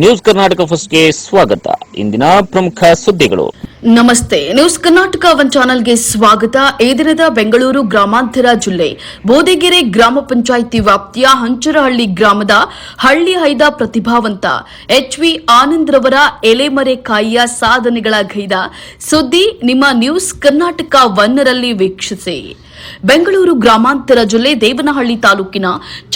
News Karnataka ಫಸ್ಟ್ಗೆ ಸ್ವಾಗತ. ಇಂದಿನ ಪ್ರಮುಖ ಸುದ್ದಿಗಳು. ನಮಸ್ತೆ. ನ್ಯೂಸ್ ಕರ್ನಾಟಕ ಒನ್ ಚಾನೆಲ್ಗೆ ಸ್ವಾಗತ. ಈ ದಿನದ ಬೆಂಗಳೂರು ಗ್ರಾಮಾಂತರ ಜಿಲ್ಲೆ ಬೋದಿಗೆರೆ ಗ್ರಾಮ ಪಂಚಾಯಿತಿ ವ್ಯಾಪ್ತಿಯ ಹಂಚರಹಳ್ಳಿ ಗ್ರಾಮದ ಹಳ್ಳಿ ಹೈದ ಪ್ರತಿಭಾವಂತ ಎಚ್ ವಿ ಆನಂದ್ರವರ ಎಲೆಮರೆಕಾಯಿಯ ಸಾಧನೆಗಳ ಗೈದ ಸುದ್ದಿ ನಿಮ್ಮ ನ್ಯೂಸ್ ಕರ್ನಾಟಕ ಒನ್ನರಲ್ಲಿ ವೀಕ್ಷಿಸಿ. ಬೆಂಗಳೂರು ಗ್ರಾಮಾಂತರ ಜಿಲ್ಲೆ ದೇವನಹಳ್ಳಿ ತಾಲೂಕಿನ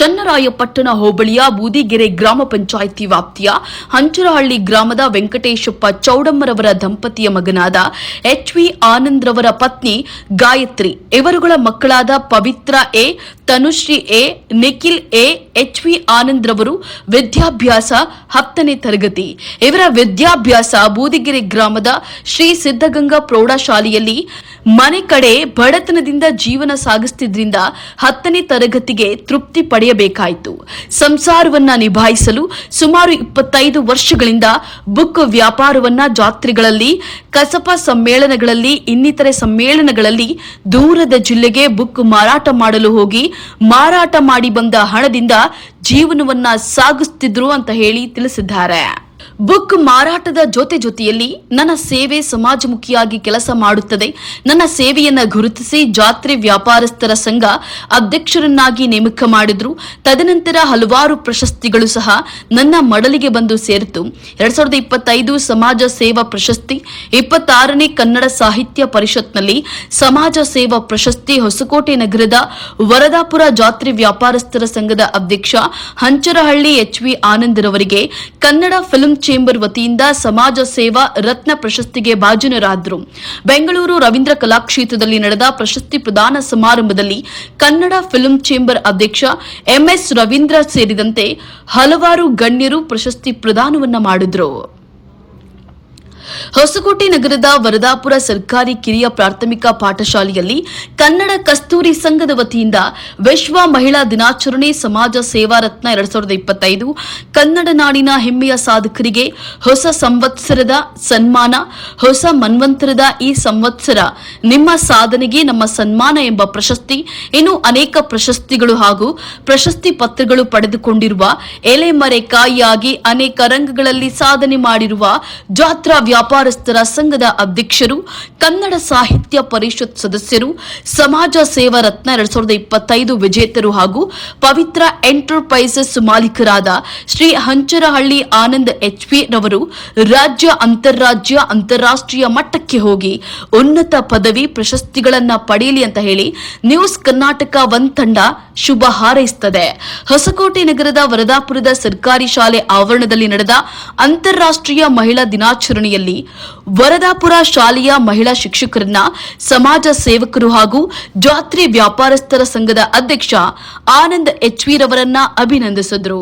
ಚನ್ನರಾಯಪಟ್ಟಣ ಹೋಬಳಿಯ ಬೂದಿಗೆರೆ ಗ್ರಾಮ ಪಂಚಾಯಿತಿ ವ್ಯಾಪ್ತಿಯ ಹಂಚರಹಳ್ಳಿ ಗ್ರಾಮದ ವೆಂಕಟೇಶಪ್ಪ ಚೌಡಮ್ಮರವರ ದಂಪತಿಯ ಮಗನಾದ ಎಚ್ ವಿ ಆನಂದ್ರವರ ಪತ್ನಿ ಗಾಯತ್ರಿ, ಇವರುಗಳ ಮಕ್ಕಳಾದ Pavithra A, Tanushree A, Nikhil A H V Anand ರವರು ವಿದ್ಯಾಭ್ಯಾಸ ಹತ್ತನೇ ತರಗತಿ. ಇವರ ವಿದ್ಯಾಭ್ಯಾಸ ಬೂದಿಗೆರೆ ಗ್ರಾಮದ ಶ್ರೀ ಸಿದ್ದಗಂಗಾ ಪ್ರೌಢಶಾಲೆಯಲ್ಲಿ ಮನೆ ಕಡೆ ಬಡತನದಿಂದ ಜೀವನ ಸಾಗಿಸ್ತಿದ್ರಿಂದ ಹತ್ತನೇ ತರಗತಿಗೆ ತೃಪ್ತಿ ಪಡೆಯಬೇಕಾಯಿತು. ಸಂಸಾರವನ್ನ ನಿಭಾಯಿಸಲು ಸುಮಾರು ಇಪ್ಪತ್ತೈದು ವರ್ಷಗಳಿಂದ ಬುಕ್ ವ್ಯಾಪಾರವನ್ನ ಜಾತ್ರೆಗಳಲ್ಲಿ, ಕಸಪ ಸಮ್ಮೇಳನಗಳಲ್ಲಿ, ಇನ್ನಿತರೆ ಸಮ್ಮೇಳನಗಳಲ್ಲಿ ದೂರದ ಜಿಲ್ಲೆಗೆ ಬುಕ್ ಮಾರಾಟ ಮಾಡಲು ಹೋಗಿ, ಮಾರಾಟ ಮಾಡಿ ಬಂದ ಹಣದಿಂದ ಜೀವನವನ್ನ ಸಾಗಿಸ್ತಿದ್ರು ಅಂತ ಹೇಳಿ ತಿಳಿಸಿದ್ದಾರೆ. ಬುಕ್ ಮಾರಾಟದ ಜೊತೆ ಜೊತೆಯಲ್ಲಿ ನನ್ನ ಸೇವೆ ಸಮಾಜಮುಖಿಯಾಗಿ ಕೆಲಸ ಮಾಡುತ್ತದೆ. ನನ್ನ ಸೇವೆಯನ್ನು ಗುರುತಿಸಿ ಜಾತ್ರೆ ವ್ಯಾಪಾರಸ್ಥರ ಸಂಘ ಅಧ್ಯಕ್ಷರನ್ನಾಗಿ ನೇಮಕ ಮಾಡಿದ್ರು. ತದನಂತರ ಹಲವಾರು ಪ್ರಶಸ್ತಿಗಳು ಸಹ ನನ್ನ ಮಡಲಿಗೆ ಬಂದು ಸೇರಿತು. ಎರಡ್ ಸಾವಿರದ ಇಪ್ಪತ್ತೈದು ಸಮಾಜ ಸೇವಾ ಪ್ರಶಸ್ತಿ, ಇಪ್ಪತ್ತಾರನೇ ಕನ್ನಡ ಸಾಹಿತ್ಯ ಪರಿಷತ್ನಲ್ಲಿ ಸಮಾಜ ಸೇವಾ ಪ್ರಶಸ್ತಿ ಹೊಸಕೋಟೆ ನಗರದ ವರದಾಪುರ ಜಾತ್ರೆ ವ್ಯಾಪಾರಸ್ಥರ ಸಂಘದ ಅಧ್ಯಕ್ಷ ಹಂಚರಹಳ್ಳಿ ಎಚ್ ವಿ ಆನಂದರವರಿಗೆ ಕನ್ನಡ ಫಿಲ್ಮ್ ಚೇಂಬರ್ ವತಿಯಿಂದ ಸಮಾಜ ಸೇವಾ ರತ್ನ ಪ್ರಶಸ್ತಿಗೆ ಭಾಜನರಾದರು. ಬೆಂಗಳೂರು ರವೀಂದ್ರ ಕಲಾಕ್ಷೇತ್ರದಲ್ಲಿ ನಡೆದ ಪ್ರಶಸ್ತಿ ಪ್ರದಾನ ಸಮಾರಂಭದಲ್ಲಿ ಕನ್ನಡ ಫಿಲ್ಮ್ ಚೇಂಬರ್ ಅಧ್ಯಕ್ಷ ಎಂಎಸ್ ರವೀಂದ್ರ ಸೇರಿದಂತೆ ಹಲವಾರು ಗಣ್ಯರು ಪ್ರಶಸ್ತಿ ಪ್ರದಾನವನ್ನ ಮಾಡಿದ್ರು. ಹೊಸಕೋಟೆ ನಗರದ ವರದಾಪುರ ಸರ್ಕಾರಿ ಕಿರಿಯ ಪ್ರಾಥಮಿಕ ಪಾಠಶಾಲೆಯಲ್ಲಿ ಕನ್ನಡ ಕಸ್ತೂರಿ ಸಂಘದ ವತಿಯಿಂದ ವಿಶ್ವ ಮಹಿಳಾ ದಿನಾಚರಣೆ ಸಮಾಜ ಸೇವಾ ರತ್ನ ಎರಡ್ ಸಾವಿರದ ಕನ್ನಡ ನಾಡಿನ ಹೆಮ್ಮೆಯ ಸಾಧಕರಿಗೆ ಹೊಸ ಸಂವತ್ಸರದ ಸನ್ಮಾನ, ಹೊಸ ಮನ್ವಂತರದ ಈ ಸಂವತ್ಸರ ನಿಮ್ಮ ಸಾಧನೆಗೆ ನಮ್ಮ ಸನ್ಮಾನ ಎಂಬ ಪ್ರಶಸ್ತಿ, ಇನ್ನು ಅನೇಕ ಪ್ರಶಸ್ತಿಗಳು ಹಾಗೂ ಪ್ರಶಸ್ತಿ ಪತ್ರಗಳು ಪಡೆದುಕೊಂಡಿರುವ ಎಲೆಮರೆಕಾಯಿಯಾಗಿ ಅನೇಕ ರಂಗಗಳಲ್ಲಿ ಸಾಧನೆ ಮಾಡಿರುವ ಜಾತ್ರಾ ವ್ಯಾಪಾರಸ್ಥರ ಸಂಘದ ಅಧ್ಯಕ್ಷರು, ಕನ್ನಡ ಸಾಹಿತ್ಯ ಪರಿಷತ್ ಸದಸ್ಯರು, ಸಮಾಜ ಸೇವಾ ರತ್ನ ಎರಡ್ ಸಾವಿರದ ಇಪ್ಪತ್ತೈದು ವಿಜೇತರು ಹಾಗೂ ಪವಿತ್ರ ಎಂಟರ್ಪ್ರೈಸಸ್ ಮಾಲೀಕರಾದ ಶ್ರೀ ಹಂಚರಹಳ್ಳಿ ಆನಂದ್ ಎಚ್ಪಿ ರವರು ರಾಜ್ಯ ಅಂತಾರಾಜ್ಯ ಅಂತಾರಾಷ್ಟ್ರೀಯ ಮಟ್ಟಕ್ಕೆ ಹೋಗಿ ಉನ್ನತ ಪದವಿ ಪ್ರಶಸ್ತಿಗಳನ್ನ ಪಡೆಯಲಿ ಅಂತ ಹೇಳಿ ನ್ಯೂಸ್ ಕರ್ನಾಟಕ ಒಂದ್ ತಂಡ ಶುಭ ಹಾರೈಸುತ್ತದೆ ಹೊಸಕೋಟೆ ನಗರದ ವರದಾಪುರದ ಸರ್ಕಾರಿ ಶಾಲೆ ಆವರಣದಲ್ಲಿ ನಡೆದ ಅಂತಾರಾಷ್ಟ್ರೀಯ ಮಹಿಳಾ ದಿನಾಚರಣೆಯಲ್ಲಿ ವರದಾಪುರ ಶಾಲೆಯ ಮಹಿಳಾ ಶಿಕ್ಷಕರನ್ನ ಸಮಾಜ ಸೇವಕರು ಹಾಗೂ ಜಾತ್ರೆ ವ್ಯಾಪಾರಸ್ಥರ ಸಂಘದ ಅಧ್ಯಕ್ಷ ಆನಂದ್ ಎಚ್ವಿ ರವರನ್ನ ಅಭಿನಂದಿಸಿದರು.